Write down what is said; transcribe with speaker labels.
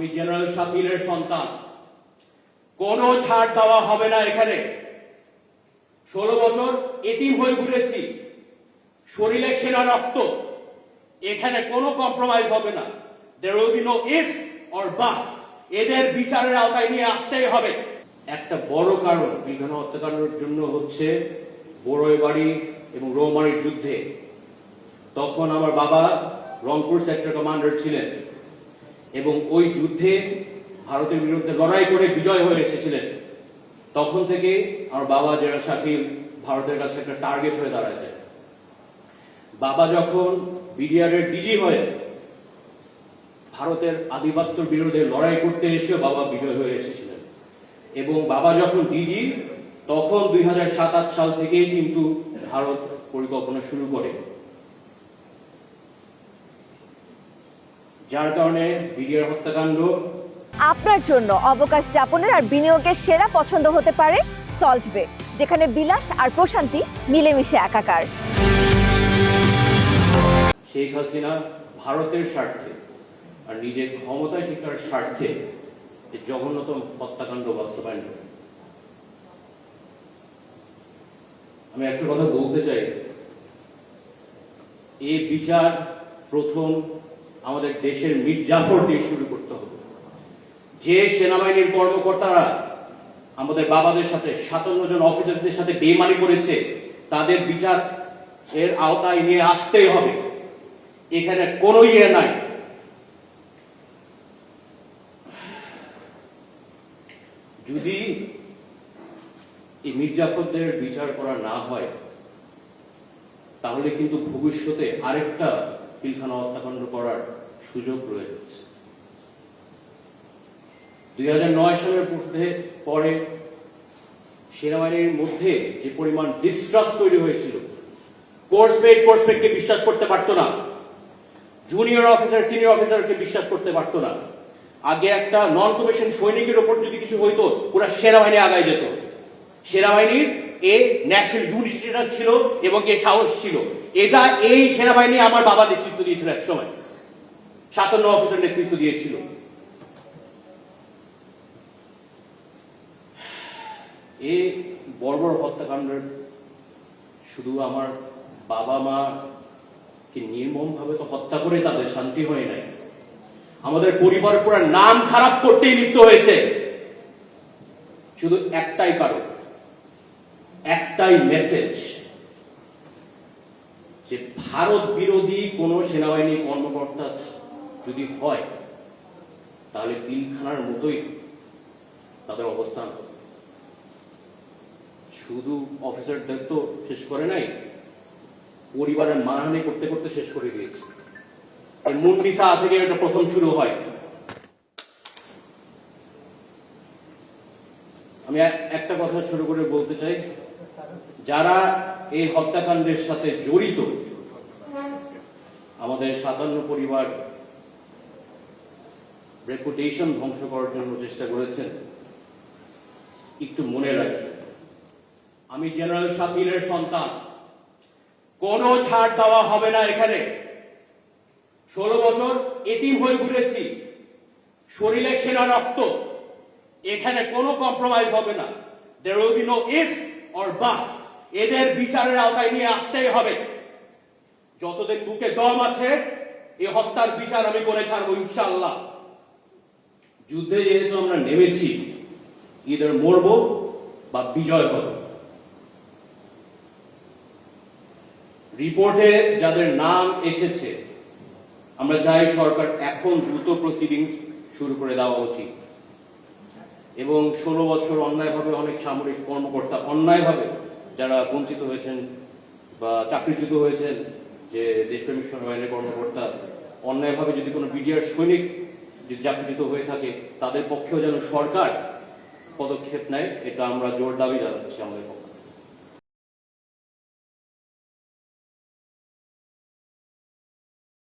Speaker 1: আমি জেনারেল শাকিলের সন্তান। কোনো ছাড় দেওয়া হবে না এখানে। ষোলো বছর এতিম হয়ে ঘুরেছি। শরীরে সেরা রক্ত। এখানে কোনো কম্প্রোমাইজ হবে না। There will be no if or buts এদের বিচারের আওতায় নিয়ে আসতেই হবে। একটা বড় কারণ বিঘ্ন হত্যাকাণ্ডের জন্য হচ্ছে বড়ই বাড়ি এবং রৌমারির যুদ্ধে। তখন আমার বাবা রংপুর সেক্টর কমান্ডার ছিলেন। এবং ওই যুদ্ধে ভারতের বিরুদ্ধে লড়াই করে বিজয় হয়ে এসেছিলেন। তখন থেকে আমার বাবা জেনারেল শাকিল ভারতের কাছে একটা টার্গেট হয়ে দাঁড়াইছে। বাবা যখন বিডিআর এর ডিজি হয়ে ভারতের আধিপত্যের বিরুদ্ধে লড়াই করতে এসেও বাবা বিজয় হয়ে এসেছিলেন। এবং বাবা যখন ডিজি তখন দুই সাল থেকেই কিন্তু ভারত পরিকল্পনা শুরু করে। যার কারণে বিডিআর হত্যাকাণ্ড।
Speaker 2: আপনার জন্য অবকাশ যাপনের আর বিনিয়োগের সেরা পছন্দ হতে পারে সল্ট বে যেখানে বিলাস আর প্রশান্তি মিলেমিশে একাকার।
Speaker 1: শেখ হাসিনা ভারতের স্বার্থে আর নিজের ক্ষমতায় টিকার স্বার্থে জঘন্যতম হত্যাকাণ্ড বাস্তবায়ন আমি একটা কথা বলতে চাই। এই বিচার প্রথম আমাদের দেশের মীর জাফর দিয়ে শুরু করতে হবে। যে সেনাবাহিনীর কর্মকর্তারা আমাদের বাবাদের সাথে, সাতান্ন জন অফিসারদের সাথে বেমানি করেছে, তাদের বিচার এর আওতায় নিয়ে আসতেই হবে। এখানে কোনো ইয়ে নাই। যদি এই মির্জাফরদের বিচার করা না হয়, তাহলে কিন্তু ভবিষ্যতে আরেকটা পিলখানা হত্যাকাণ্ড করার সুযোগ রয়ে যাচ্ছে দুই সালের মধ্যে, পরে সেনাবাহিনীর মধ্যে যে পরিমাণ ডিস্ট্রাস্ট তৈরি হয়েছিল কোর্সমেট কোর্সমেটকে বিশ্বাস করতে পারতো না। জুনিয়র অফিসার সিনিয়র অফিসারকে বিশ্বাস করতে পারতো না। আগে একটা নন কমিশন সৈনিকের ওপর যদি কিছু হইতো, পুরো সেনাবাহিনী আগায় যেত। সেনাবাহিনীর এ ন্যাশনাল ইউনিটিটা ছিল এবং এ সাহস ছিল। এটা এই সেনাবাহিনী আমার বাবা নেতৃত্ব দিয়েছিল এক সময়। সাতান্ন অফিসার নেতৃত্ব দিয়েছিল। এ বর্বর হত্যাকাণ্ডের শুধু আমার বাবা মা কি নির্মম ভাবে তো হত্যা করে তাদের শান্তি হয় নাই। আমাদের পরিবার পুরো নাম খারাপ করতেই লিপ্ত হয়েছে। শুধু একটাই কারণ, একটাই মেসেজ যে ভারত বিরোধী কোন সেনাবাহিনী কর্মকর্তা যদি হয়, তাহলে পিলখানার মতোই তাদের অবস্থান শুধু অফিসারদের তো শেষ করে নাই, পরিবারের মানহানি করতে করতে শেষ করে দিয়েছে। মুন্ডিসা থেকে এটা প্রথম শুরু হয়। আমি একটা কথা ছোট করে বলতে চাই। যারা এই হত্যাকাণ্ডের সাথে জড়িত, আমাদের সাতান্ন পরিবার রেপুটেশন ধ্বংস করার জন্য চেষ্টা করেছেন। একটু মনে রাখি, আমি জেনারেল শাকিলের সন্তান। কোনো ছাড় দেওয়া হবে না এখানে। ষোলো বছর এতিম হয়ে ঘুরেছি। শরীরে সেরা রক্ত। এখানে কোনো কম্প্রোমাইজ হবে না। Will be no if or buts এদের বিচারের আওতায় নিয়ে আসতেই হবে। যতদিন বুকে দম আছে এই হত্যার বিচার আমি করে ছাড়বো ইনশাল্লাহ যুদ্ধে যেহেতু আমরা নেমেছি ইদের মরবো বা বিজয় হবে। রিপোর্টে যাদের নাম এসেছে, আমরা চাই সরকার এখন দ্রুত প্রসিডিংস শুরু করে দেওয়া উচিত। এবং ষোলো বছর অন্যায়ভাবে অনেক সামরিক কর্মকর্তা অন্যায়ভাবে যারা বঞ্চিত হয়েছেন বা চাকরিচ্যুত হয়েছেন, যে দেশপ্রেমিক সেনাবাহিনীর কর্মকর্তা, অন্যায়ভাবে যদি কোনো বিডিআর সৈনিক চাকরিচ্যুত হয়ে থাকে, তাদের পক্ষেও যেন সরকার পদক্ষেপ নেয়, এটা আমরা জোর দাবি জানাচ্ছি আমাদের পক্ষ।